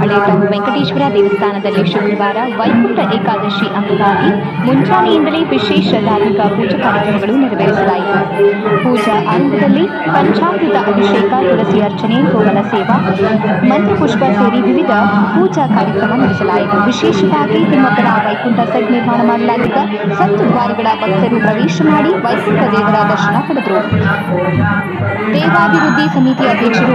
ಹಳೆ ಗ್ರಾಮ ವೆಂಕಟೇಶ್ವರ ದೇವಸ್ಥಾನದಲ್ಲಿ ಶುಕ್ರವಾರ ವೈಕುಂಠ ಏಕಾದಶಿ ಅಂಗವಾಗಿ ಮುಂಜಾನೆಯಿಂದಲೇ ವಿಶೇಷ ಧಾರ್ಮಿಕ ಪೂಜಾ ಕಾರ್ಯಕ್ರಮಗಳು ನೆರವೇರಿಸಲಾಯಿತು. ಪೂಜಾ ಆರಂಭದಲ್ಲಿ ಪಂಚಾಮೃತ ಅಭಿಷೇಕ, ತುಳಸಿ ಅರ್ಚನೆ ಗೋಗಳ ಸೇವಾ, ಮಂತ್ರಪುಷ್ಪ ಸೇರಿ ವಿವಿಧ ಪೂಜಾ ಕಾರ್ಯಕ್ರಮ ನಡೆಸಲಾಯಿತು. ವಿಶೇಷವಾಗಿ ತಿಮ್ಮಕ್ಕನ ವೈಕುಂಠ ಸೆಟ್ ನಿರ್ಮಾಣ ಮಾಡಲಾಗಿದ್ದ ಸತ್ತು ದ್ವಾರಿಗಳ ಭಕ್ತರು ಪ್ರವೇಶ ಮಾಡಿ ವೈಕುಂಠ ದೇವರ ದರ್ಶನ ಪಡೆದರು. ದೇವಾಭಿವೃದ್ಧಿ ಸಮಿತಿ ಅಧ್ಯಕ್ಷರು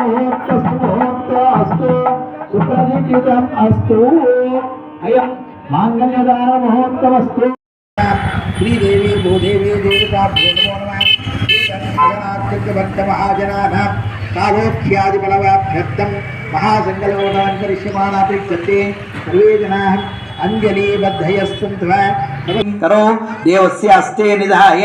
ముహూర్తస్తు ముహూర్తో అస్తు అయం మాంగళ్యదాన ముహూర్తమస్తు శ్రీదేవి భూదేవి దేవతాభ్యో నమో నమః. మహాజనాభ కాలోఖ్యాది బలవాభ్యర్థం మహాసంకల్పనాంతరిష్యమానాపేక్షతే సర్వే జనాః అంజలిబద్ధయస్తంత్వ కరో దేవస్య హస్తే నిధాయ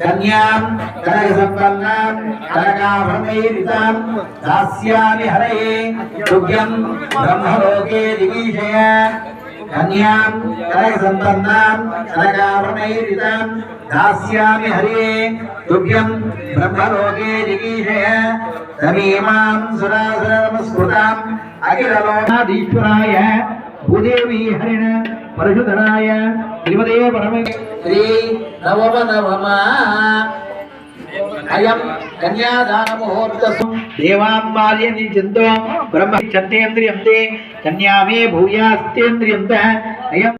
कन्यां कनकसम्पन्नां कनकाभरणैरितां दास्यामि हरये तुभ्यं ब्रह्मलोके दिवीशय कन्यां कनकसम्पन्नां कनकाभरणैरितां दास्यामि हरिये तुभ्यं ब्रह्मलोके दिगीषय तमीमां सुरासुरमस्फुटाम्। अखिललोकाधीश्वराय भूदेवी हरिण పరశుధరాయ శ్రీమదే పరమ శ్రీ నవమ నవమ అయం కన్యాదాన ముహూర్తసు దేవాంబాల్య నిజంతో బ్రహ్మ చంతేంద్రియం తే కన్యామే భూయాస్తేంద్రియం అయం